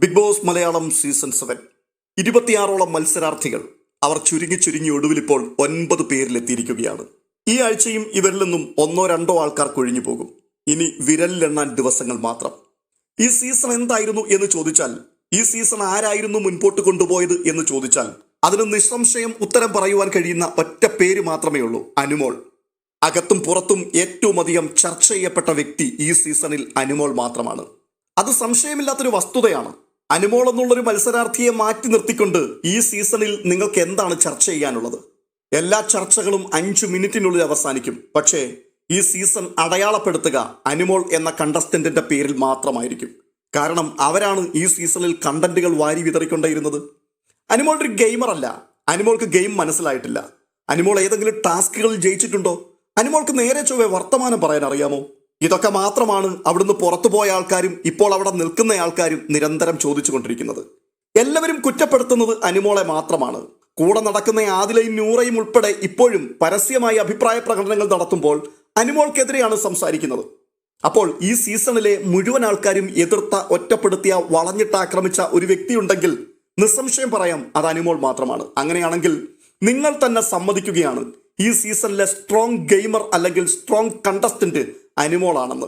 Bigg Boss Malayalam season seven. ഇരുപത്തിയാറോളം മത്സരാർത്ഥികൾ അവർ ചുരുങ്ങി ചുരുങ്ങി ഒടുവിൽ ഇപ്പോൾ ഒൻപത് പേരിലെത്തിയിരിക്കുകയാണ്. ഈ ആഴ്ചയും ഇവരിൽ നിന്നും ഒന്നോ രണ്ടോ ആൾക്കാർ കൊഴിഞ്ഞു പോകും. ഇനി വിരലിലെണ്ണാൻ ദിവസങ്ങൾ മാത്രം. ഈ സീസൺ എന്തായിരുന്നു എന്ന് ചോദിച്ചാൽ ഈ സീസൺ ആരായിരുന്നു മുൻപോട്ട് കൊണ്ടുപോയത് എന്ന് ചോദിച്ചാൽ അതിന് നിസ്സംശയം ഉത്തരം പറയുവാൻ കഴിയുന്ന ഒറ്റ പേര് മാത്രമേ ഉള്ളൂ അനുമോൾ. അകത്തും പുറത്തും ഏറ്റവും അധികം ചർച്ച ചെയ്യപ്പെട്ട വ്യക്തി ഈ സീസണിൽ അനുമോൾ മാത്രമാണ്. അത് സംശയമില്ലാത്തൊരു വസ്തുതയാണ്. അനുമോൾ എന്നുള്ളൊരു മത്സരാർത്ഥിയെ മാറ്റി നിർത്തിക്കൊണ്ട് ഈ സീസണിൽ നിങ്ങൾക്ക് എന്താണ് ചർച്ച ചെയ്യാനുള്ളത്? എല്ലാ ചർച്ചകളും അഞ്ചു മിനിറ്റിനുള്ളിൽ അവസാനിക്കും. പക്ഷേ ഈ സീസൺ അടയാളപ്പെടുത്തുക അനുമോൾ എന്ന കണ്ടസ്റ്റന്റിന്റെ പേരിൽ മാത്രമായിരിക്കും. കാരണം അവരാണ് ഈ സീസണിൽ കണ്ടന്റുകൾ വാരി വിതറിക്കൊണ്ടേയിരുന്നത്. അനുമോൾ ഒരു ഗെയിമർ അല്ല. അനുമോൾക്ക് ഗെയിം മനസ്സിലായിട്ടില്ല. അനുമോൾ ഏതെങ്കിലും ടാസ്കുകളിൽ ജയിച്ചിട്ടുണ്ടോ? അനുമോൾക്ക് നേരെ ചൊവ്വേ വർത്തമാനം പറയാൻ അറിയാമോ? ഇതൊക്കെ മാത്രമാണ് അവിടുന്ന് പുറത്തു പോയ ആൾക്കാരും ഇപ്പോൾ അവിടെ നിൽക്കുന്ന ആൾക്കാരും നിരന്തരം ചോദിച്ചുകൊണ്ടിരിക്കുന്നത്. എല്ലാവരും കുറ്റപ്പെടുത്തുന്നത് അനുമോളെ മാത്രമാണ്. കൂടെ നടക്കുന്ന ആദിലയും നൂറയും ഉൾപ്പെടെ ഇപ്പോഴും പരസ്യമായി അഭിപ്രായ പ്രകടനങ്ങൾ നടത്തുമ്പോൾ അനുമോൾക്കെതിരെയാണ് സംസാരിക്കുന്നത്. അപ്പോൾ ഈ സീസണിലെ മുഴുവൻ ആൾക്കാരും എതിർത്ത ഒറ്റപ്പെടുത്തിയ വളഞ്ഞിട്ട് ആക്രമിച്ച ഒരു വ്യക്തിയുണ്ടെങ്കിൽ നിസ്സംശയം പറയാം അത് അനുമോൾ മാത്രമാണ്. അങ്ങനെയാണെങ്കിൽ നിങ്ങൾ തന്നെ സമ്മതിക്കുകയാണ്. ഈ സീസണിലെ സ്ട്രോങ് ഗെയിമർ അല്ലെങ്കിൽ സ്ട്രോങ് കണ്ടസ്റ്റന്റ് അനുമോളാണെന്ന്.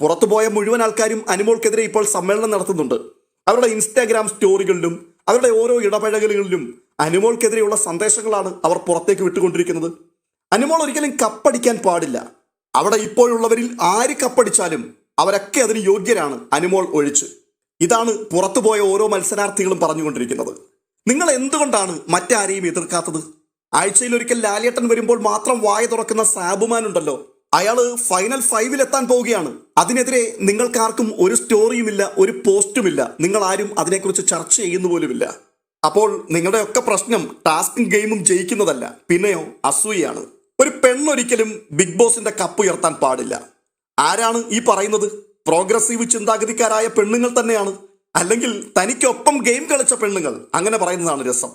പുറത്തുപോയ മുഴുവൻ ആൾക്കാരും അനിമോൾക്കെതിരെ ഇപ്പോൾ സമ്മേളനം നടത്തുന്നുണ്ട്. അവരുടെ ഇൻസ്റ്റാഗ്രാം സ്റ്റോറികളിലും അവരുടെ ഓരോ ഇടപഴകലുകളിലും അനിമോൾക്കെതിരെയുള്ള സന്ദേശങ്ങളാണ് അവർ പുറത്തേക്ക് വിട്ടുകൊണ്ടിരിക്കുന്നത്. അനിമോൾ ഒരിക്കലും കപ്പടിക്കാൻ പാടില്ല. അവിടെ ഇപ്പോഴുള്ളവരിൽ ആര് കപ്പടിച്ചാലും അവരൊക്കെ അതിന് യോഗ്യരാണ് അനിമോൾ ഒഴിച്ച്. ഇതാണ് പുറത്തുപോയ ഓരോ മത്സരാർത്ഥികളും പറഞ്ഞുകൊണ്ടിരിക്കുന്നത്. നിങ്ങൾ എന്തുകൊണ്ടാണ് മറ്റാരെയും എതിർക്കാത്തത്? ആഴ്ചയിൽ ഒരിക്കൽ ലാലേട്ടൻ വരുമ്പോൾ മാത്രം വായ തുറക്കുന്ന സാബുമാൻ അയാൾ ഫൈനൽ ഫൈവിൽ എത്താൻ പോവുകയാണ്. അതിനെതിരെ നിങ്ങൾക്കാർക്കും ഒരു സ്റ്റോറിയുമില്ല ഒരു പോസ്റ്റുമില്ല നിങ്ങൾ ആരും അതിനെക്കുറിച്ച് ചർച്ച ചെയ്യുന്നു പോലുമില്ല. അപ്പോൾ നിങ്ങളുടെയൊക്കെ പ്രശ്നം ടാസ്കും ഗെയിമും ജയിക്കുന്നതല്ല. പിന്നെയോ അസൂയാണ് ഒരു പെണ്ണൊരിക്കലും ബിഗ് ബോസിന്റെ കപ്പ് ഉയർത്താൻ പാടില്ല. ആരാണ് ഈ പറയുന്നത്? പ്രോഗ്രസീവ് ചിന്താഗതിക്കാരായ പെണ്ണുങ്ങൾ തന്നെയാണ്. അല്ലെങ്കിൽ തനിക്കൊപ്പം ഗെയിം കളിച്ച പെണ്ണുങ്ങൾ. അങ്ങനെ പറയുന്നതാണ് രസം.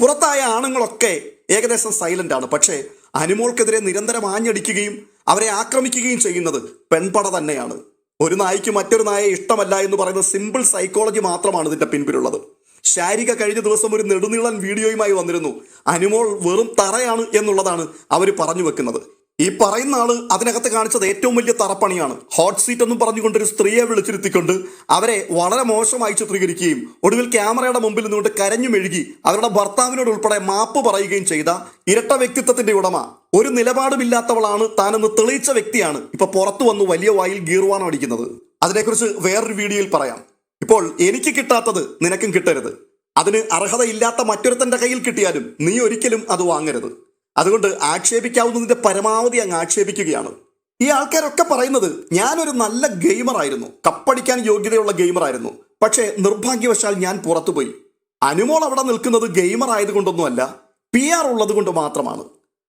പുറത്തായ ആണുങ്ങളൊക്കെ ഏകദേശം സൈലന്റ് ആണ്. പക്ഷേ അനുമോൾക്കെതിരെ നിരന്തരം ആഞ്ഞടിക്കുകയും അവരെ ആക്രമിക്കുകയും ചെയ്യുന്നത്. പെൺപട തന്നെയാണ്. ഒരു നായ്ക്ക് മറ്റൊരു നായെ ഇഷ്ടമല്ല എന്ന് പറയുന്ന സിമ്പിൾ സൈക്കോളജി മാത്രമാണ് ഇതിന്റെ പിൻപിലുള്ളത്. ശാരിക കഴിഞ്ഞ ദിവസം ഒരു നെടുനീളൻ വീഡിയോയുമായി വന്നിരുന്നു. അനുമോൾ വെറും തറയാണ് എന്നുള്ളതാണ് അവർ പറഞ്ഞു വെക്കുന്നത്. ഈ പറയുന്ന ആൾ അതിനകത്ത് കാണിച്ചത് ഏറ്റവും വലിയ തറപ്പണിയാണ്. ഹോട്ട് സീറ്റ് എന്നും പറഞ്ഞുകൊണ്ട് ഒരു സ്ത്രീയെ വിളിച്ചിരുത്തിക്കൊണ്ട് അവരെ വളരെ മോശമായി ചിത്രീകരിക്കുകയും ഒടുവിൽ ക്യാമറയുടെ മുമ്പിൽ നിന്നുകൊണ്ട് കരഞ്ഞു മെഴുകി അവരുടെ ഭർത്താവിനോട് ഉൾപ്പെടെ മാപ്പ് പറയുകയും ചെയ്ത ഇരട്ട വ്യക്തിത്വത്തിന്റെ ഉടമ. ഒരു നിലപാടുമില്ലാത്തവളാണ് താനെന്ന് തെളിയിച്ച വ്യക്തിയാണ് ഇപ്പൊ പുറത്തു വന്ന് വലിയ വായിൽ ഗീർവാണം അടിക്കുന്നത്. അതിനെക്കുറിച്ച് വേറൊരു വീഡിയോയിൽ പറയാം. ഇപ്പോൾ എനിക്ക് കിട്ടാത്തത് നിനക്കും കിട്ടരുത്. അതിന് അർഹതയില്ലാത്ത മറ്റൊരുത്തന്റെ കയ്യിൽ കിട്ടിയാലും നീ ഒരിക്കലും അത് വാങ്ങരുത്. അതുകൊണ്ട് ആക്ഷേപിക്കാവുന്നതിന്റെ പരമാവധി അങ്ങ് ആക്ഷേപിക്കുകയാണ്. ഈ ആൾക്കാരൊക്കെ പറയുന്നത് ഞാനൊരു നല്ല ഗെയിമറായിരുന്നു കപ്പടിക്കാൻ യോഗ്യതയുള്ള ഗെയിമറായിരുന്നു പക്ഷേ നിർഭാഗ്യവശാൽ ഞാൻ പുറത്തുപോയി. അനുമോൾ അവിടെ നിൽക്കുന്നത് ഗെയിമർ ആയതുകൊണ്ടൊന്നുമല്ല പി ആർ ഉള്ളത് കൊണ്ട് മാത്രമാണ്.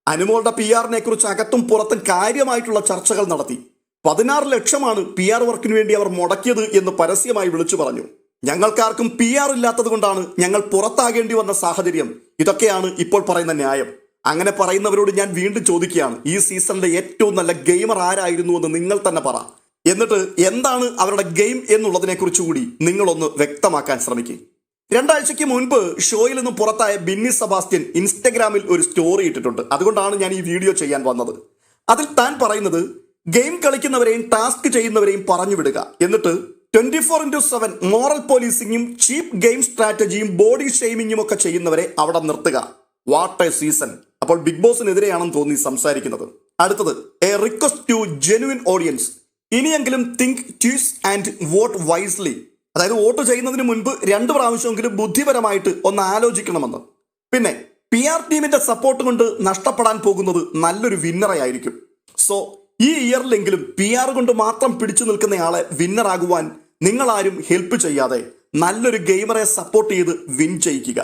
അനുമോളുടെ പി ആറിനെ കുറിച്ച് അകത്തും പുറത്തും കാര്യമായിട്ടുള്ള ചർച്ചകൾ നടത്തി. പതിനാറ് ലക്ഷമാണ് പി ആർ വർക്കിന് വേണ്ടി അവർ മുടക്കിയത് എന്ന് പരസ്യമായി വിളിച്ചു പറഞ്ഞു. ഞങ്ങൾക്കാർക്കും പി ആർ ഇല്ലാത്തത് കൊണ്ടാണ് ഞങ്ങൾ പുറത്താകേണ്ടി വന്ന സാഹചര്യം. ഇതൊക്കെയാണ് ഇപ്പോൾ പറയുന്ന ന്യായം. അങ്ങനെ പറയുന്നവരോട് ഞാൻ വീണ്ടും ചോദിക്കുകയാണ് ഈ സീസണിലെ ഏറ്റവും നല്ല ഗെയിമർ ആരായിരുന്നു എന്ന് നിങ്ങൾ തന്നെ പറ. എന്നിട്ട് എന്താണ് അവരുടെ ഗെയിം എന്നുള്ളതിനെ കുറിച്ചുകൂടി നിങ്ങളൊന്ന് വ്യക്തമാക്കാൻ ശ്രമിക്കും. രണ്ടാഴ്ചയ്ക്ക് മുൻപ് ഷോയിൽ നിന്ന് പുറത്തായ ബിന്നി സബാസ്റ്റ്യൻ ഇൻസ്റ്റഗ്രാമിൽ ഒരു സ്റ്റോറി ഇട്ടിട്ടുണ്ട്. അതുകൊണ്ടാണ് ഞാൻ ഈ വീഡിയോ ചെയ്യാൻ വന്നത്. അതിൽ താൻ പറയുന്നത് ഗെയിം കളിക്കുന്നവരെയും ടാസ്ക് ചെയ്യുന്നവരെയും പറഞ്ഞു വിടുക. എന്നിട്ട് twenty four into seven moral പോലീസിങ്ങും cheap game സ്ട്രാറ്റജിയും ബോഡി ഷെയ്മിങ്ങും ഒക്കെ ചെയ്യുന്നവരെ അവിടെ നിർത്തുക. വാട്ട് എ സീസൺ അപ്പോൾ ബിഗ് ബോസിനെതിരെയാണെന്ന് തോന്നി സംസാരിക്കുന്നത്. അടുത്തത് a request to genuine audience ഇനിയെങ്കിലും think twice and vote wisely അതായത് വോട്ട് ചെയ്യുന്നതിന് മുൻപ് രണ്ട് പ്രാവശ്യമെങ്കിലും ബുദ്ധിപരമായിട്ട് ഒന്ന് ആലോചിക്കണമെന്ന്. പിന്നെ പി ആർ ടീമിന്റെ സപ്പോർട്ട് കൊണ്ട് നഷ്ടപ്പെടാൻ പോകുന്നത് നല്ലൊരു വിന്നറായിരിക്കും സോ ഈ ഇയറിലെങ്കിലും പി ആർ കൊണ്ട് മാത്രം പിടിച്ചു നിൽക്കുന്നയാളെ വിന്നറാകുവാൻ നിങ്ങളാരും ഹെൽപ്പ് ചെയ്യാതെ നല്ലൊരു ഗെയിമറെ സപ്പോർട്ട് ചെയ്ത് വിൻ ചെയ്യിക്കുക.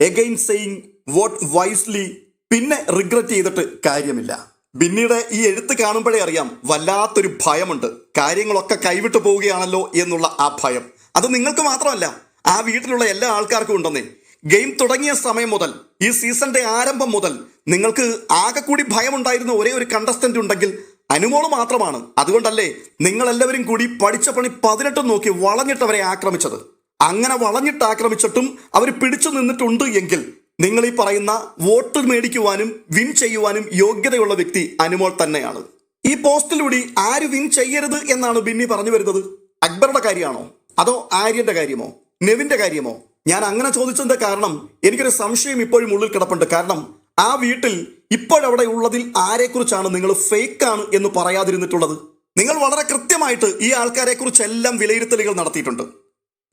എഗെയിൻ സെയിങ് വോട്ട് വൈസ്ലി പിന്നെ റിഗ്രറ്റ് ചെയ്തിട്ട് കാര്യമില്ല. ബിന്നിയുടെ ഈ എഴുത്ത് കാണുമ്പോഴേ അറിയാം വല്ലാത്തൊരു ഭയമുണ്ട്. കാര്യങ്ങളൊക്കെ കൈവിട്ടു പോവുകയാണല്ലോ എന്നുള്ള ആ ഭയം. അത് നിങ്ങൾക്ക് മാത്രമല്ല ആ വീട്ടിലുള്ള എല്ലാ ആൾക്കാർക്കും ഉണ്ടെന്നേ. ഗെയിം തുടങ്ങിയ സമയം മുതൽ ഈ സീസണിന്റെ ആരംഭം മുതൽ നിങ്ങൾക്ക് ആകെ കൂടി ഭയമുണ്ടായിരുന്ന ഒരേ ഒരു കണ്ടസ്റ്റന്റ് ഉണ്ടെങ്കിൽ അനുമോൾ മാത്രമാണ്. അതുകൊണ്ടല്ലേ നിങ്ങൾ എല്ലാവരും കൂടി പഠിച്ച പണി പതിനെട്ടും നോക്കി വളഞ്ഞിട്ട് വളഞ്ഞിട്ടവരെ ആക്രമിച്ചത്. അങ്ങനെ വളഞ്ഞിട്ട് ആക്രമിച്ചിട്ടും അവർ പിടിച്ചു നിന്നിട്ടുണ്ട് എങ്കിൽ നിങ്ങൾ ഈ പറയുന്ന വോട്ട് മേടിക്കുവാനും വിൻ ചെയ്യുവാനും യോഗ്യതയുള്ള വ്യക്തി അനുമോൾ തന്നെയാണ്. ഈ പോസ്റ്റിലൂടെ ആര് വിൻ ചെയ്യരുത് എന്നാണ് ബിന്നി പറഞ്ഞു വരുന്നത്? അക്ബറുടെ കാര്യമാണോ? അതോ ആര്യന്റെ കാര്യമോ? നെവിന്റെ കാര്യമോ? ഞാൻ അങ്ങനെ ചോദിച്ചതിന്റെ കാരണം എനിക്കൊരു സംശയം ഇപ്പോഴും ഉള്ളിൽ കിടപ്പുണ്ട്. കാരണം ആ വീട്ടിൽ ഇപ്പോഴവിടെ ഉള്ളതിൽ ആരെക്കുറിച്ചാണ് നിങ്ങൾ ഫേക്ക് ആണ് എന്ന് പറയാതിരുന്നിട്ടുള്ളത്? നിങ്ങൾ വളരെ കൃത്യമായിട്ട് ഈ ആൾക്കാരെ കുറിച്ചെല്ലാം വിലയിരുത്തലുകൾ നടത്തിയിട്ടുണ്ട്.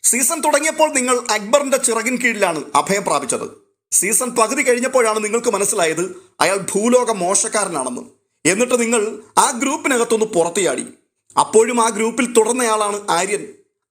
സീസൺ തുടങ്ങിയപ്പോൾ നിങ്ങൾ അക്ബറിന്റെ ചിറകിൻ കീഴിലാണ് അഭയം പ്രാപിച്ചത്. സീസൺ പകുതി കഴിഞ്ഞപ്പോഴാണ് നിങ്ങൾക്ക് മനസ്സിലായത് അയാൾ ഭൂലോക മോശക്കാരനാണെന്ന്. എന്നിട്ട് നിങ്ങൾ ആ ഗ്രൂപ്പിനകത്തൊന്ന് പുറത്തുചാടി അപ്പോഴും ആ ഗ്രൂപ്പിൽ തുടർന്നയാളാണ് ആര്യൻ.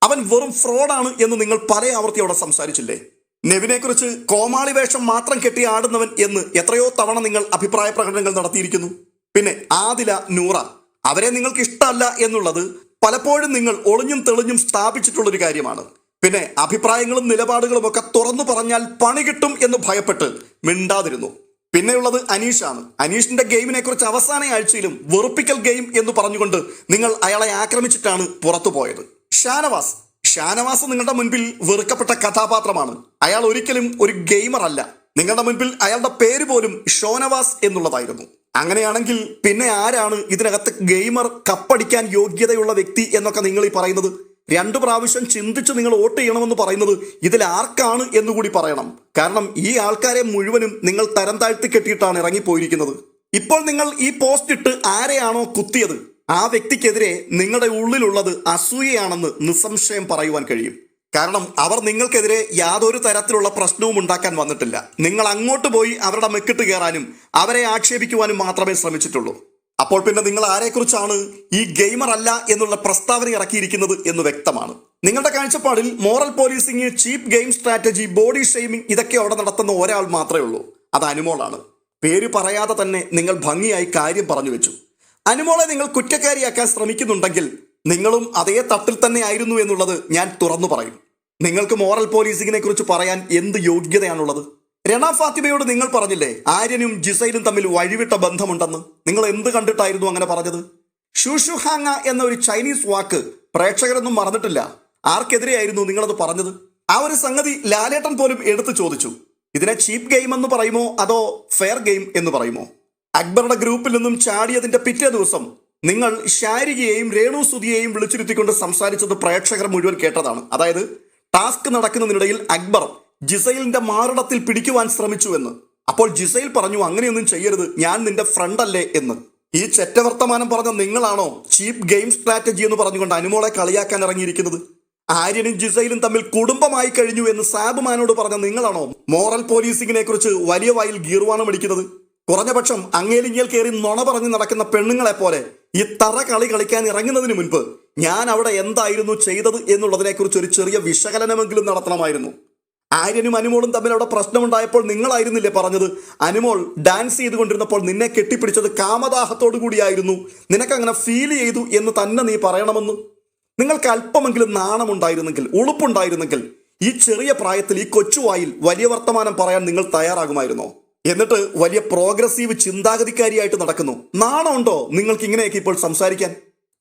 അവൻ വെറും ഫ്രോഡാണ് എന്ന് നിങ്ങൾ പല ആവർത്തി അവിടെ സംസാരിച്ചില്ലേ? നെവിനെക്കുറിച്ച് കോമാളി വേഷം മാത്രം കെട്ടി ആടുന്നവൻ എന്ന് എത്രയോ തവണ നിങ്ങൾ അഭിപ്രായ പ്രകടനങ്ങൾ നടത്തിയിരിക്കുന്നു. പിന്നെ ആദില നൂറ അവരെ നിങ്ങൾക്ക് ഇഷ്ടമല്ല എന്നുള്ളത് പലപ്പോഴും നിങ്ങൾ ഒളിഞ്ഞും തെളിഞ്ഞും സ്ഥാപിച്ചിട്ടുള്ളൊരു കാര്യമാണ്. പിന്നെ അഭിപ്രായങ്ങളും നിലപാടുകളും ഒക്കെ തുറന്നു പറഞ്ഞാൽ പണി കിട്ടും എന്ന് ഭയപ്പെട്ട് മിണ്ടാതിരുന്നു. പിന്നെയുള്ളത് അനീഷാണ്. അനീഷിന്റെ ഗെയിമിനെ കുറിച്ച് അവസാന ആഴ്ചയിലും വെറുപ്പിക്കൽ ഗെയിം എന്ന് പറഞ്ഞുകൊണ്ട് നിങ്ങൾ അയാളെ ആക്രമിച്ചിട്ടാണ് പുറത്തു പോയത്. ഷാനവാസ്. ഷാനവാസ് നിങ്ങളുടെ മുൻപിൽ വെറുക്കപ്പെട്ട കഥാപാത്രമാണ്. അയാൾ ഒരിക്കലും ഒരു ഗെയിമർ അല്ല. നിങ്ങളുടെ മുൻപിൽ അയാളുടെ പേര് പോലും ഷോനവാസ് എന്നുള്ളതായിരുന്നു. അങ്ങനെയാണെങ്കിൽ പിന്നെ ആരാണ് ഇതിനകത്ത് ഗെയിമർ കപ്പടിക്കാൻ യോഗ്യതയുള്ള വ്യക്തി എന്നൊക്കെ നിങ്ങൾ ഈ പറയുന്നത്? രണ്ടു പ്രാവശ്യം ചിന്തിച്ച് നിങ്ങൾ വോട്ട് ചെയ്യണമെന്ന് പറയുന്നത് ഇതിൽ ആർക്കാണ് എന്നുകൂടി പറയണം. കാരണം ഈ ആൾക്കാരെ മുഴുവനും നിങ്ങൾ തരം താഴ്ത്തി കെട്ടിയിട്ടാണ് ഇറങ്ങിപ്പോയിരിക്കുന്നത്. ഇപ്പോൾ നിങ്ങൾ ഈ പോസ്റ്റ് ഇട്ട് ആരെയാണോ കുത്തിയത്? ആ വ്യക്തിക്കെതിരെ നിങ്ങളുടെ ഉള്ളിലുള്ളത് അസൂയയാണെന്ന് നിസ്സംശയം പറയുവാൻ കഴിയും. കാരണം അവർ നിങ്ങൾക്കെതിരെ യാതൊരു തരത്തിലുള്ള പ്രശ്നവും ഉണ്ടാക്കാൻ വന്നിട്ടില്ല. നിങ്ങൾ അങ്ങോട്ട് പോയി അവരുടെ മെക്കിട്ട് കയറാനും അവരെ ആക്ഷേപിക്കുവാനും മാത്രമേ ശ്രമിച്ചിട്ടുള്ളൂ. അപ്പോൾ പിന്നെ നിങ്ങൾ ആരെക്കുറിച്ചാണ് ഈ ഗെയിമർ അല്ല എന്നുള്ള പ്രസ്താവന ഇറക്കിയിരിക്കുന്നത് എന്ന് വ്യക്തമാണ്. നിങ്ങളുടെ കാഴ്ചപ്പാടിൽ moral policing cheap game strategy body shaming ഇതൊക്കെ അവിടെ നടത്തുന്ന ഒരാൾ മാത്രമേ ഉള്ളൂ. അത് അനുമോളാണ്. പേര് പറയാതെ തന്നെ നിങ്ങൾ ഭംഗിയായി കാര്യം പറഞ്ഞു വെച്ചു. അനുമോളെ നിങ്ങൾ കുറ്റക്കാരിയാക്കാൻ ശ്രമിക്കുന്നുണ്ടെങ്കിൽ നിങ്ങളും അതേ തട്ടിൽ തന്നെ ആയിരുന്നു എന്നുള്ളത് ഞാൻ തുറന്നു പറയും. നിങ്ങൾക്ക് മോറൽ പോലീസിങ്ങിനെ കുറിച്ച് പറയാൻ എന്ത് യോഗ്യതയാണുള്ളത്? രണ ഫാത്തിമയോട് നിങ്ങൾ പറഞ്ഞില്ലേ ആര്യനും ജിസൈലും തമ്മിൽ വഴിവിട്ട ബന്ധമുണ്ടെന്ന്? നിങ്ങൾ എന്ത് കണ്ടിട്ടായിരുന്നു അങ്ങനെ പറഞ്ഞത്? ഷുഷുഹാങ്ങ എന്ന ഒരു ചൈനീസ് വാക്ക് പ്രേക്ഷകരൊന്നും മറന്നിട്ടില്ല. ആർക്കെതിരെയായിരുന്നു നിങ്ങളത് പറഞ്ഞത്? ആ ഒരു സംഗതി ലാലേട്ടൻ പോലും എടുത്തു ചോദിച്ചു. ഇതിനെ ചീപ്പ് ഗെയിം എന്ന് പറയുമോ അതോ ഫെയർ ഗെയിം എന്ന് പറയുമോ? അക്ബറുടെ ഗ്രൂപ്പിൽ നിന്നും ചാടിയതിന്റെ പിറ്റേ ദിവസം നിങ്ങൾ ശാരികയെയും രേണു സുധിയെയും വിളിച്ചിരുത്തിക്കൊണ്ട് സംസാരിച്ചത് പ്രേക്ഷകർ മുഴുവൻ കേട്ടതാണ്. അതായത് ടാസ്ക് നടക്കുന്നതിനിടയിൽ അക്ബർ ജിസൈലിന്റെ മാറിടത്തിൽ പിടിക്കുവാൻ ശ്രമിച്ചു എന്ന് അപ്പോൾ ജിസൈൽ പറഞ്ഞു അങ്ങനെയൊന്നും ചെയ്യരുത്. ഞാൻ നിന്റെ ഫ്രണ്ട് അല്ലേ എന്ന്. ഈ ചെറ്റവർത്തമാനം പറഞ്ഞ നിങ്ങളാണോ ചീപ്പ് ഗെയിം സ്ട്രാറ്റജി എന്ന് പറഞ്ഞുകൊണ്ട് അനുമോളെ കളിയാക്കാൻ ഇറങ്ങിയിരിക്കുന്നത്? ആര്യനും ജിസൈലും തമ്മിൽ കുടുംബമായി കഴിഞ്ഞു എന്ന് സാബുമാനോട് പറഞ്ഞ നിങ്ങളാണോ മോറൽ പോലീസിങ്ങിനെ കുറിച്ച് വലിയ വായിൽ ഗീർവാണം അടിക്കുന്നത്? കുറഞ്ഞപക്ഷം അങ്ങേലിങ്ങൽ കയറി നുണ പറഞ്ഞ് നടക്കുന്ന പെണ്ണുങ്ങളെ പോലെ ഈ തറ കളി കളിക്കാൻ ഇറങ്ങുന്നതിന് മുൻപ് ഞാൻ അവിടെ എന്തായിരുന്നു ചെയ്തത് എന്നുള്ളതിനെക്കുറിച്ച് ഒരു ചെറിയ വിശകലനമെങ്കിലും നടത്തണമായിരുന്നു. ആര്യനും അനുമോളും തമ്മിൽ അവിടെ പ്രശ്നമുണ്ടായപ്പോൾ നിങ്ങളായിരുന്നില്ലേ പറഞ്ഞത്? അനുമോൾ ഡാൻസ് ചെയ്തുകൊണ്ടിരുന്നപ്പോൾ നിന്നെ കെട്ടിപ്പിടിച്ചത് കാമദാഹത്തോടു കൂടിയായിരുന്നു. നിനക്കങ്ങനെ ഫീൽ ചെയ്തു എന്ന് തന്നെ നീ പറയണമെന്ന്? നിങ്ങൾക്ക് അല്പമെങ്കിലും നാണമുണ്ടായിരുന്നെങ്കിൽ ഉളുപ്പുണ്ടായിരുന്നെങ്കിൽ ഈ ചെറിയ പ്രായത്തിൽ ഈ കൊച്ചുവായിൽ വലിയ വർത്തമാനം പറയാൻ നിങ്ങൾ തയ്യാറാകുമായിരുന്നോ? എന്നിട്ട് വലിയ പ്രോഗ്രസീവ് ചിന്താഗതിക്കാരിയായിട്ട് നടക്കുന്നു. നാണമുണ്ടോ നിങ്ങൾക്ക് ഇങ്ങനെയൊക്കെ ഇപ്പോൾ സംസാരിക്കാൻ?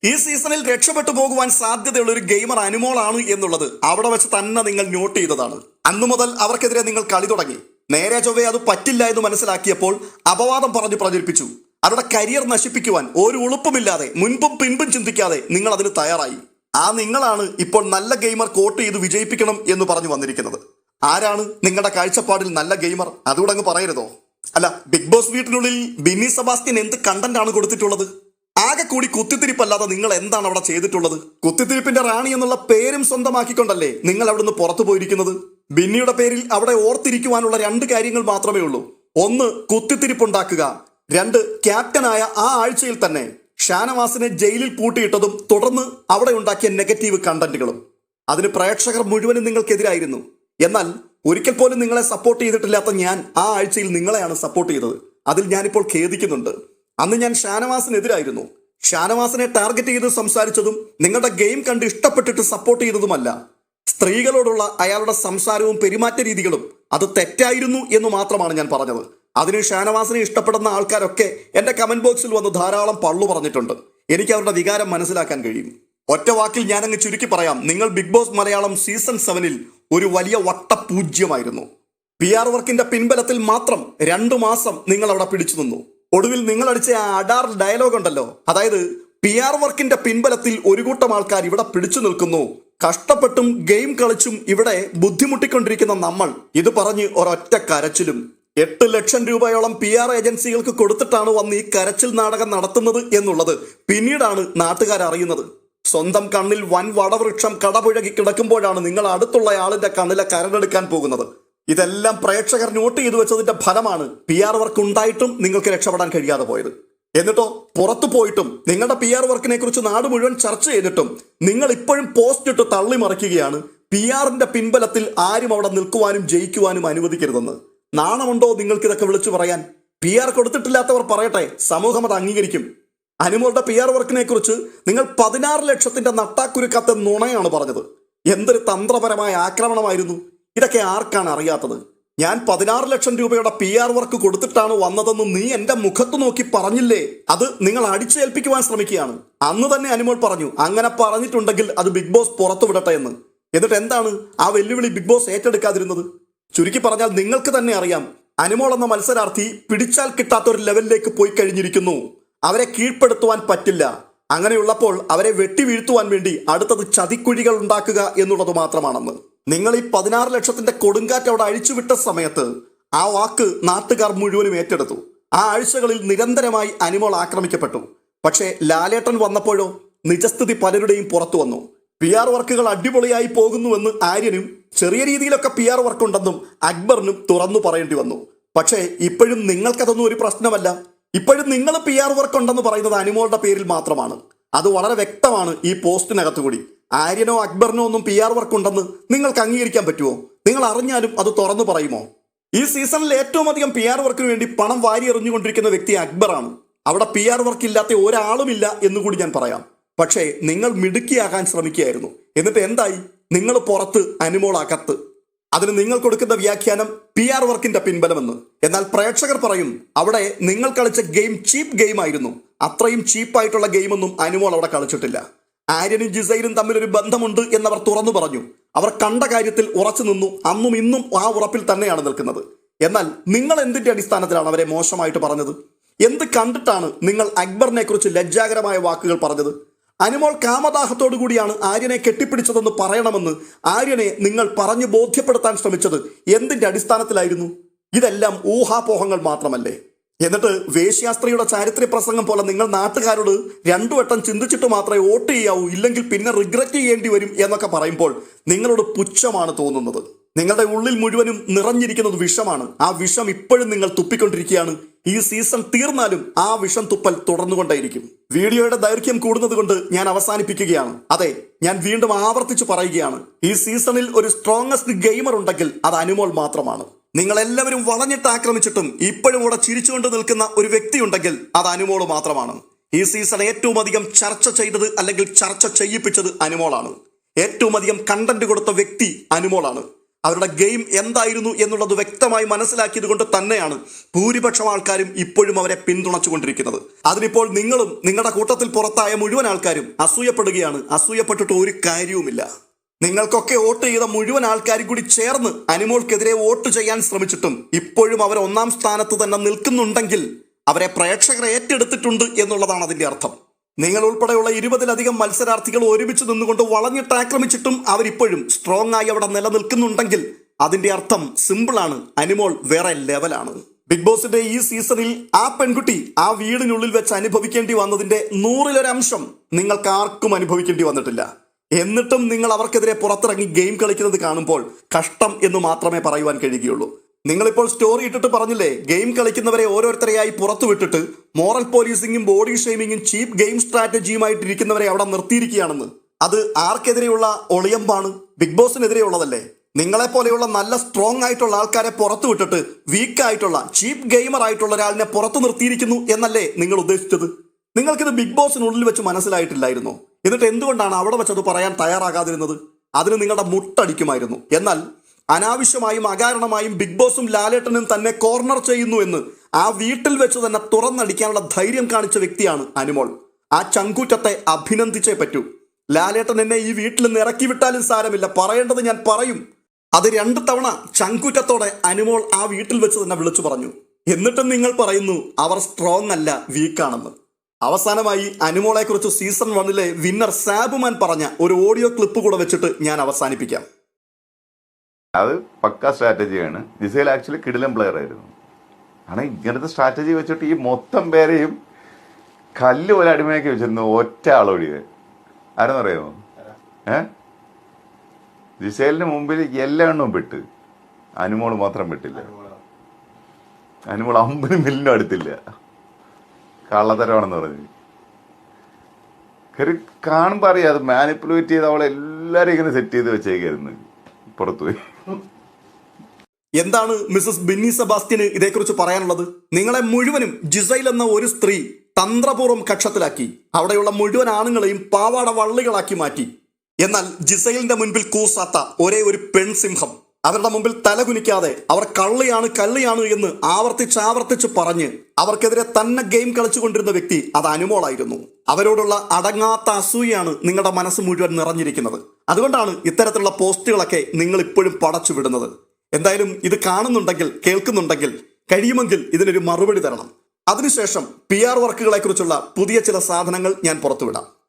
ഈ സീസണിൽ രക്ഷപ്പെട്ടു പോകുവാൻ സാധ്യതയുള്ള ഒരു ഗെയിമർ അനുമോളാണ് എന്നുള്ളത് അവിടെ വെച്ച് തന്നെ നിങ്ങൾ നോട്ട് ചെയ്തതാണ്. അന്നു മുതൽ അവർക്കെതിരെ നിങ്ങൾ കളി തുടങ്ങി. നേരെ ചൊവ്വേ അത് പറ്റില്ല എന്ന് മനസ്സിലാക്കിയപ്പോൾ അപവാദം പറഞ്ഞു പ്രചരിപ്പിച്ചു. അവരുടെ കരിയർ നശിപ്പിക്കുവാൻ ഒരു ഉളുപ്പുമില്ലാതെ മുൻപും പിൻപും ചിന്തിക്കാതെ നിങ്ങൾ അതിന് തയ്യാറായി. ആ നിങ്ങളാണ് ഇപ്പോൾ നല്ല ഗെയിമർ കോട്ട് ചെയ്ത് വിജയിപ്പിക്കണം എന്ന് പറഞ്ഞു വന്നിരിക്കുന്നത്. ആരാണ് നിങ്ങളുടെ കാഴ്ചപ്പാടിൽ നല്ല ഗെയിമർ അതുകൂടെ അങ്ങ് പറയരുതോ? അല്ല ബിഗ് ബോസ് വീട്ടിനുള്ളിൽ ബിന്നി സെബാസ്റ്റ്യൻ എന്ത് കണ്ടന്റ് ആണ് കൊടുത്തിട്ടുള്ളത്? ആകെ കൂടി കുത്തിത്തിരിപ്പല്ലാതെ നിങ്ങൾ എന്താണ് അവിടെ ചെയ്തിട്ടുള്ളത്? കുത്തിത്തിരിപ്പിന്റെ റാണി എന്നുള്ള പേരും സ്വന്തമാക്കിക്കൊണ്ടല്ലേ നിങ്ങൾ അവിടുന്ന് പുറത്തു പോയിരിക്കുന്നത്? ബിന്നിയുടെ പേരിൽ അവിടെ ഓർത്തിരിക്കുവാനുള്ള രണ്ട് കാര്യങ്ങൾ മാത്രമേ ഉള്ളൂ. ഒന്ന് കുത്തിത്തിരിപ്പുണ്ടാക്കുക. രണ്ട് ക്യാപ്റ്റനായ ആ ആഴ്ചയിൽ തന്നെ ഷാനവാസിനെ ജയിലിൽ പൂട്ടിയിട്ടതും തുടർന്ന് അവിടെ ഉണ്ടാക്കിയ നെഗറ്റീവ് കണ്ടന്റുകളും. അതിന് പ്രേക്ഷകർ മുഴുവനും നിങ്ങൾക്കെതിരായിരുന്നു. എന്നാൽ ഒരിക്കൽ പോലും നിങ്ങളെ സപ്പോർട്ട് ചെയ്തിട്ടില്ലാത്ത ഞാൻ ആ ആഴ്ചയിൽ നിങ്ങളെയാണ് സപ്പോർട്ട് ചെയ്തത്. അതിൽ ഞാനിപ്പോൾ ഖേദിക്കുന്നുണ്ട്. അന്ന് ഞാൻ ഷാനവാസിനെതിരായിരുന്നു. ഷാനവാസിനെ ടാർഗറ്റ് ചെയ്ത് സംസാരിച്ചതും നിങ്ങളുടെ ഗെയിം കണ്ട് ഇഷ്ടപ്പെട്ടിട്ട് സപ്പോർട്ട് ചെയ്തതുമല്ല. സ്ത്രീകളോടുള്ള അയാളുടെ സംസാരവും പെരുമാറ്റ രീതികളും അത് തെറ്റായിരുന്നു എന്ന് മാത്രമാണ് ഞാൻ പറഞ്ഞത്. അതിന് ഷാനവാസിനെ ഇഷ്ടപ്പെടുന്ന ആൾക്കാരൊക്കെ എന്റെ കമന്റ് ബോക്സിൽ വന്ന് ധാരാളം പള്ളു പറഞ്ഞിട്ടുണ്ട്. എനിക്ക് അവരുടെ വികാരം മനസ്സിലാക്കാൻ കഴിയും. ഒറ്റ വാക്കിൽ ഞാനങ്ങ് ചുരുക്കി പറയാം. നിങ്ങൾ ബിഗ് ബോസ് മലയാളം സീസൺ സെവനിൽ ഒരു വലിയ വട്ടപൂജ്യമായിരുന്നു. പി ആർ വർക്കിന്റെ പിൻബലത്തിൽ മാത്രം രണ്ടു മാസം നിങ്ങൾ അവിടെ പിടിച്ചു നിന്നു. ഒടുവിൽ നിങ്ങൾ അടിച്ച ആ അഡാർ ഡയലോഗ് ഉണ്ടല്ലോ. അതായത് പി ആർ വർക്കിന്റെ പിൻബലത്തിൽ ഒരു കൂട്ടം ആൾക്കാർ ഇവിടെ പിടിച്ചു നിൽക്കുന്നു. കഷ്ടപ്പെട്ടും ഗെയിം കളിച്ചും ഇവിടെ ബുദ്ധിമുട്ടിക്കൊണ്ടിരിക്കുന്ന നമ്മൾ. ഇത് പറഞ്ഞ് ഒരൊറ്റ കരച്ചിലും. എട്ട് ലക്ഷം രൂപയോളം പി ആർ ഏജൻസികൾക്ക് കൊടുത്തിട്ടാണ് വന്ന് ഈ കരച്ചിൽ നാടകം നടത്തുന്നത് എന്നുള്ളത്. പിന്നീടാണ് നാട്ടുകാർ അറിയുന്നത്. സ്വന്തം കണ്ണിൽ വൻ വടവൃക്ഷം കടപുഴകി കിടക്കുമ്പോഴാണ് നിങ്ങൾ അടുത്തുള്ള ആളിന്റെ കണ്ണിലെ കരടെടുക്കാൻ പോകുന്നത്. ഇതെല്ലാം പ്രേക്ഷകർ നോട്ട് ചെയ്തു വെച്ചതിന്റെ ഫലമാണ് പി ആർ വർക്ക് ഉണ്ടായിട്ടും നിങ്ങൾക്ക് രക്ഷപ്പെടാൻ കഴിയാതെ പോയത്. എന്നിട്ടോ പുറത്തു പോയിട്ടും നിങ്ങളുടെ പി ആർ വർക്കിനെ കുറിച്ച് നാട് മുഴുവൻ ചർച്ച ചെയ്തിട്ടും നിങ്ങൾ ഇപ്പോഴും പോസ്റ്റ് ഇട്ട് തള്ളി മറിക്കുകയാണ് പി ആറിന്റെ പിൻബലത്തിൽ ആരും അവിടെ നിൽക്കുവാനും ജയിക്കുവാനും അനുവദിക്കരുതെന്ന്. നാണമുണ്ടോ നിങ്ങൾക്ക് ഇതൊക്കെ വിളിച്ചു പറയാൻ? പി ആർ കൊടുത്തിട്ടില്ലാത്തവർ പറയട്ടെ സമൂഹം അത് അംഗീകരിക്കും. അനുമോളുടെ പി ആർ വർക്കിനെ കുറിച്ച് നിങ്ങൾ പതിനാറ് ലക്ഷത്തിന്റെ നട്ടാക്കുരുക്കത്തെ നുണയാണ് പറഞ്ഞത്. എന്തൊരു തന്ത്രപരമായ ആക്രമണമായിരുന്നു. ഇതൊക്കെ ആർക്കാണ് അറിയാത്തത്? ഞാൻ പതിനാറ് ലക്ഷം രൂപയുടെ പി ആർ വർക്ക് കൊടുത്തിട്ടാണ് വന്നതെന്ന് നീ എന്റെ മുഖത്ത് നോക്കി പറഞ്ഞില്ലേ? അത് നിങ്ങൾ അടിച്ചേൽപ്പിക്കുവാൻ ശ്രമിക്കുകയാണ്. അന്ന് തന്നെ അനുമോൾ പറഞ്ഞു അങ്ങനെ പറഞ്ഞിട്ടുണ്ടെങ്കിൽ അത് ബിഗ് ബോസ് പുറത്തു വിടട്ടെ എന്ന്. എന്നിട്ട് എന്താണ് ആ വെല്ലുവിളി ബിഗ് ബോസ് ഏറ്റെടുക്കാതിരുന്നത്? ചുരുക്കി പറഞ്ഞാൽ നിങ്ങൾക്ക് തന്നെ അറിയാം അനുമോൾ എന്ന മത്സരാർത്ഥി പിടിച്ചാൽ കിട്ടാത്ത ഒരു ലെവലിലേക്ക് പോയി കഴിഞ്ഞിരിക്കുന്നു. അവരെ കീഴ്പ്പെടുത്തുവാൻ പറ്റില്ല. അങ്ങനെയുള്ളപ്പോൾ അവരെ വെട്ടി വീഴ്ത്തുവാൻ വേണ്ടി അടുത്തത് ചതിക്കുഴികൾ ഉണ്ടാക്കുക എന്നുള്ളത് മാത്രമാണെന്ന്. നിങ്ങൾ ഈ പതിനാറ് ലക്ഷത്തിന്റെ കൊടുങ്കാറ്റ് അവിടെ അഴിച്ചുവിട്ട സമയത്ത് ആ വാക്ക് നാട്ടുകാർ മുഴുവനും ഏറ്റെടുത്തു. ആ ആഴ്ചകളിൽ നിരന്തരമായി അനിമോൾ ആക്രമിക്കപ്പെട്ടു. പക്ഷേ ലാലേട്ടൻ വന്നപ്പോഴോ നിജസ്ഥിതി പലരുടെയും പുറത്തു വന്നു. പി ആർ വർക്കുകൾ അടിപൊളിയായി പോകുന്നുവെന്ന് ആര്യനും ചെറിയ രീതിയിലൊക്കെ പി ആർ വർക്ക് ഉണ്ടെന്നും അക്ബറിനും തുറന്നു പറയേണ്ടി വന്നു. പക്ഷേ ഇപ്പോഴും നിങ്ങൾക്കതൊന്നും ഒരു പ്രശ്നമല്ല. ഇപ്പോഴും നിങ്ങൾ പി ആർ വർക്ക് ഉണ്ടെന്ന് പറയുന്നത് അനിമോളുടെ പേരിൽ മാത്രമാണ്. അത് വളരെ വ്യക്തമാണ് ഈ പോസ്റ്റിനകത്ത് കൂടി ആര്യനോ അക്ബറിനോ ഒന്നും പി ആർ വർക്ക് ഉണ്ടെന്ന് നിങ്ങൾക്ക് അംഗീകരിക്കാൻ പറ്റുമോ? നിങ്ങൾ അറിഞ്ഞാലും അത് തുറന്നു പറയുമോ? ഈ സീസണിൽ ഏറ്റവും അധികം പി ആർ വർക്കിന് വേണ്ടി പണം വാരി എറിഞ്ഞുകൊണ്ടിരിക്കുന്ന വ്യക്തി അക്ബറാണ്. അവിടെ പി ആർ വർക്ക് ഇല്ലാത്ത ഒരാളുമില്ല എന്നുകൂടി ഞാൻ പറയാം. പക്ഷേ നിങ്ങൾ മിടുക്കിയാകാൻ ശ്രമിക്കുകയായിരുന്നു. എന്നിട്ട് എന്തായി? നിങ്ങൾ പുറത്ത് അനുമോളാക്കത്ത് അതിന് നിങ്ങൾ കൊടുക്കുന്ന വ്യാഖ്യാനം പി ആർ വർക്കിന്റെ പിൻബലമെന്ന്. എന്നാൽ പ്രേക്ഷകർ പറയും അവിടെ നിങ്ങൾ കളിച്ച ഗെയിം ചീപ്പ് ഗെയിം ആയിരുന്നു. അത്രയും ചീപ്പായിട്ടുള്ള ഗെയിമൊന്നും അനുമോൾ അവിടെ കളിച്ചിട്ടില്ല. ആര്യനും ജിസൈലും തമ്മിൽ ഒരു ബന്ധമുണ്ട് എന്നവർ തുറന്നു പറഞ്ഞു. അവർ കണ്ട കാര്യത്തിൽ ഉറച്ചു നിന്നു. അന്നും ഇന്നും ആ ഉറപ്പിൽ തന്നെയാണ് നിൽക്കുന്നത്. എന്നാൽ നിങ്ങൾ എന്തിന്റെ അടിസ്ഥാനത്തിലാണ് അവരെ മോശമായിട്ട് പറഞ്ഞത്? എന്ത് കണ്ടിട്ടാണ് നിങ്ങൾ അക്ബറിനെ കുറിച്ച് ലജ്ജാകരമായ വാക്കുകൾ പറഞ്ഞത്? അനുമോൾ കാമദാഹത്തോടു കൂടിയാണ് ആര്യനെ കെട്ടിപ്പിടിച്ചതെന്ന് പറയണമെന്ന് ആര്യനെ നിങ്ങൾ പറഞ്ഞു ബോധ്യപ്പെടുത്താൻ ശ്രമിച്ചത് എന്തിന്റെ അടിസ്ഥാനത്തിലായിരുന്നു? ഇതെല്ലാം ഊഹാപോഹങ്ങൾ മാത്രമല്ലേ? എന്നിട്ട് വേശ്യാസ്ത്രീയുടെ ചാരിത്ര്യ പ്രസംഗം പോലെ നിങ്ങൾ നാട്ടുകാരോട് രണ്ടു വട്ടം ചിന്തിച്ചിട്ട് മാത്രമേ വോട്ട് ചെയ്യാവൂ ഇല്ലെങ്കിൽ പിന്നെ റിഗ്രറ്റ് ചെയ്യേണ്ടി വരും എന്നൊക്കെ പറയുമ്പോൾ നിങ്ങളോട് പുച്ഛമാണ് തോന്നുന്നത്. നിങ്ങളുടെ ഉള്ളിൽ മുഴുവനും നിറഞ്ഞിരിക്കുന്നത് വിഷമാണ്. ആ വിഷം ഇപ്പോഴും നിങ്ങൾ തുപ്പിക്കൊണ്ടിരിക്കുകയാണ്. ഈ സീസൺ തീർന്നാലും ആ വിഷം തുപ്പൽ തുടർന്നുകൊണ്ടേയിരിക്കും. വീഡിയോയുടെ ദൈർഘ്യം കൂടുന്നത് കൊണ്ട് ഞാൻ അവസാനിപ്പിക്കുകയാണ്. അതെ ഞാൻ വീണ്ടും ആവർത്തിച്ച് പറയുകയാണ്. ഈ സീസണിൽ ഒരു സ്ട്രോങ്സ്റ്റ് ഗെയിമർ ഉണ്ടെങ്കിൽ അത് അനുമോൾ മാത്രമാണ്. നിങ്ങൾ എല്ലാവരും വളഞ്ഞിട്ട് ആക്രമിച്ചിട്ടും ഇപ്പോഴും ഇവിടെ ചിരിച്ചുകൊണ്ട് നിൽക്കുന്ന ഒരു വ്യക്തി ഉണ്ടെങ്കിൽ അത് അനുമോൾ മാത്രമാണ്. ഈ സീസൺ ഏറ്റവും അധികം ചർച്ച ചെയ്തത് അല്ലെങ്കിൽ ചർച്ച ചെയ്യിപ്പിച്ചത് അനുമോളാണ്. ഏറ്റവും അധികം കണ്ടന്റ് കൊടുത്ത വ്യക്തി അനുമോളാണ്. അവരുടെ ഗെയിം എന്തായിരുന്നു എന്നുള്ളത് വ്യക്തമായി മനസ്സിലാക്കിയത് കൊണ്ട് തന്നെയാണ് ഭൂരിപക്ഷം ആൾക്കാരും ഇപ്പോഴും അവരെ പിന്തുണച്ചുകൊണ്ടിരിക്കുന്നത്. അതിനിപ്പോൾ നിങ്ങളും നിങ്ങളുടെ കൂട്ടത്തിൽ പുറത്തായ മുഴുവൻ ആൾക്കാരും അസൂയപ്പെടുകയാണ്. അസൂയപ്പെട്ടിട്ട് ഒരു കാര്യവുമില്ല. നിങ്ങൾക്കൊക്കെ വോട്ട് ചെയ്ത മുഴുവൻ ആൾക്കാരും കൂടി ചേർന്ന് അനിമോൾക്കെതിരെ വോട്ട് ചെയ്യാൻ ശ്രമിച്ചിട്ടും ഇപ്പോഴും അവർ ഒന്നാം സ്ഥാനത്ത് തന്നെ നിൽക്കുന്നുണ്ടെങ്കിൽ അവരെ പ്രേക്ഷകർ ഏറ്റെടുത്തിട്ടുണ്ട് എന്നുള്ളതാണ് അതിന്റെ അർത്ഥം. നിങ്ങൾ ഉൾപ്പെടെയുള്ള ഇരുപതിലധികം മത്സരാർത്ഥികൾ ഒരുമിച്ച് നിന്നുകൊണ്ട് വളഞ്ഞിട്ട് ആക്രമിച്ചിട്ടും അവരിപ്പോഴും സ്ട്രോങ് ആയി അവിടെ നിലനിൽക്കുന്നുണ്ടെങ്കിൽ അതിന്റെ അർത്ഥം സിമ്പിളാണ് അനിമോൾ വേറെ ലെവലാണ് ബിഗ് ബോസിന്റെ ഈ സീസണിൽ ആ പെൺകുട്ടി ആ വീടിനുള്ളിൽ വെച്ച് അനുഭവിക്കേണ്ടി വന്നതിന്റെ നൂറിലൊരംശം നിങ്ങൾക്ക് ആർക്കും അനുഭവിക്കേണ്ടി വന്നിട്ടില്ല. എന്നിട്ടും നിങ്ങൾ അവർക്കെതിരെ പുറത്തിറങ്ങി ഗെയിം കളിക്കുന്നത് കാണുമ്പോൾ കഷ്ടം എന്ന് മാത്രമേ പറയുവാൻ കഴിയുകയുള്ളൂ. നിങ്ങളിപ്പോൾ സ്റ്റോറി ഇട്ടിട്ട് പറഞ്ഞില്ലേ ഗെയിം കളിക്കുന്നവരെ ഓരോരുത്തരെയായി പുറത്തു വിട്ടിട്ട് മോറൽ പോലീസിങ്ങും ബോഡി ഷെയ്മിങ്ങും ചീപ്പ് ഗെയിം സ്ട്രാറ്റജിയുമായിട്ട് ഇരിക്കുന്നവരെ അവിടെ നിർത്തിയിരിക്കുകയാണെന്ന്. അത് ആർക്കെതിരെയുള്ള ഒളിയമ്പാണ്? ബിഗ് ബോസിനെതിരെയുള്ളതല്ലേ? നിങ്ങളെ പോലെയുള്ള നല്ല സ്ട്രോങ് ആയിട്ടുള്ള ആൾക്കാരെ പുറത്തു വിട്ടിട്ട് വീക്ക് ആയിട്ടുള്ള ചീപ്പ് ഗെയിമർ ആയിട്ടുള്ള ഒരാളിനെ പുറത്തു നിർത്തിയിരിക്കുന്നു എന്നല്ലേ നിങ്ങൾ ഉദ്ദേശിച്ചത്? നിങ്ങൾക്കിത് ബിഗ് ബോസിനുള്ളിൽ വെച്ച് മനസ്സിലായിട്ടില്ലായിരുന്നോ? എന്നിട്ട് എന്തുകൊണ്ടാണ് അവിടെ വെച്ച് അത് പറയാൻ തയ്യാറാകാതിരുന്നത്? അതിന് നിങ്ങളുടെ മുട്ടടിക്കുമായിരുന്നു. എന്നാൽ അനാവശ്യമായും അകാരണമായും ബിഗ് ബോസും ലാലേട്ടനും തന്നെ കോർണർ ചെയ്യുന്നു എന്ന് ആ വീട്ടിൽ വെച്ച് തന്നെ തുറന്നടിക്കാനുള്ള ധൈര്യം കാണിച്ച വ്യക്തിയാണ് അനുമോൾ. ആ ചങ്കൂറ്റത്തെ അഭിനന്ദിച്ചേ പറ്റൂ. ലാലേട്ടൻ എന്നെ ഈ വീട്ടിൽ നിന്ന് ഇറക്കി വിട്ടാലും സാരമില്ല. പറയേണ്ടത് ഞാൻ പറയും. അത് രണ്ട് തവണ ചങ്കുറ്റത്തോടെ അനുമോൾ ആ വീട്ടിൽ വെച്ച് തന്നെ വിളിച്ചു പറഞ്ഞു. എന്നിട്ടും നിങ്ങൾ പറയുന്നു അവർ സ്ട്രോങ് അല്ല വീക്കാണെന്ന് അവസാനമായി അനുമോളെ കുറിച്ച് സീസൺ വണ്ണിലെ വിന്നർ സാബുമാൻ പറഞ്ഞ ഒരു ഓഡിയോ ക്ലിപ്പ് കൂടെ വെച്ചിട്ട് ഞാൻ അവസാനിപ്പിക്കാം. അത് പക്ക സ്ട്രാറ്റജിയാണ്. ജിസേൽ ആക്ച്വലി കിടിലൻ പ്ലെയർ ആയിരുന്നു. ആണ് ഇങ്ങനത്തെ സ്ട്രാറ്റജി വെച്ചിട്ട് ഈ മൊത്തം പേരെയും കല്ല് പോലെ അടിമയാക്കി വെച്ചിരുന്നു ഒറ്റ ആളോടിയത് ആരെന്നറിയാമോ? ഏ? ജിസേലിന് മുമ്പിൽ എല്ലാ എണ്ണവും വിട്ട് അനുമോൾ മാത്രം വിട്ടില്ല അനുമോൾ അമ്പത് മില്ലിനും അടുത്തില്ല. കള്ളത്തരമാണെന്ന് പറഞ്ഞു. കയറി കാണുമ്പോൾ അറിയാം അത് മാനിപ്പുലേറ്റ് ചെയ്ത് അവളെ ഇങ്ങനെ സെറ്റ് ചെയ്ത് വെച്ചേക്കായിരുന്നു. പുറത്തുപോയി എന്താണ് മിസസ് ബിന്നി സെബാസ്റ്റ്യന് ഇതേക്കുറിച്ച് പറയാനുള്ളത്? നിങ്ങളെ മുഴുവനും ജിസൈൽ എന്ന ഒരു സ്ത്രീ തന്ത്രപൂർവം കക്ഷത്തിലാക്കി അവിടെയുള്ള മുഴുവൻ ആണുങ്ങളെയും പാവാട വള്ളികളാക്കി മാറ്റി. എന്നാൽ ജിസൈലിന്റെ മുൻപിൽ കൂസാത്ത ഒരേ ഒരു പെൺസിംഹം. അവരുടെ മുമ്പിൽ തലകുനിക്കാതെ അവർ കള്ളിയാണ് കള്ളിയാണ് എന്ന് ആവർത്തിച്ച് ആവർത്തിച്ച് പറഞ്ഞ് അവർക്കെതിരെ തന്നെ ഗെയിം കളിച്ചുകൊണ്ടിരുന്ന വ്യക്തി അത് അനുമോളായിരുന്നു. അവരോടുള്ള അടങ്ങാത്ത അസൂയാണ് നിങ്ങളുടെ മനസ്സ് മുഴുവൻ നിറഞ്ഞിരിക്കുന്നത്. അതുകൊണ്ടാണ് ഇത്തരത്തിലുള്ള പോസ്റ്റുകളൊക്കെ നിങ്ങൾ ഇപ്പോഴും പടച്ചു വിടുന്നത് എന്തായാലും ഇത് കാണുന്നുണ്ടെങ്കിൽ കേൾക്കുന്നുണ്ടെങ്കിൽ കഴിയുമെങ്കിൽ ഇതിനൊരു മറുപടി തരണം. അതിനുശേഷം പി ആർ വർക്കുകളെ കുറിച്ചുള്ള പുതിയ ചില സാധനങ്ങൾ ഞാൻ പുറത്തുവിടാം.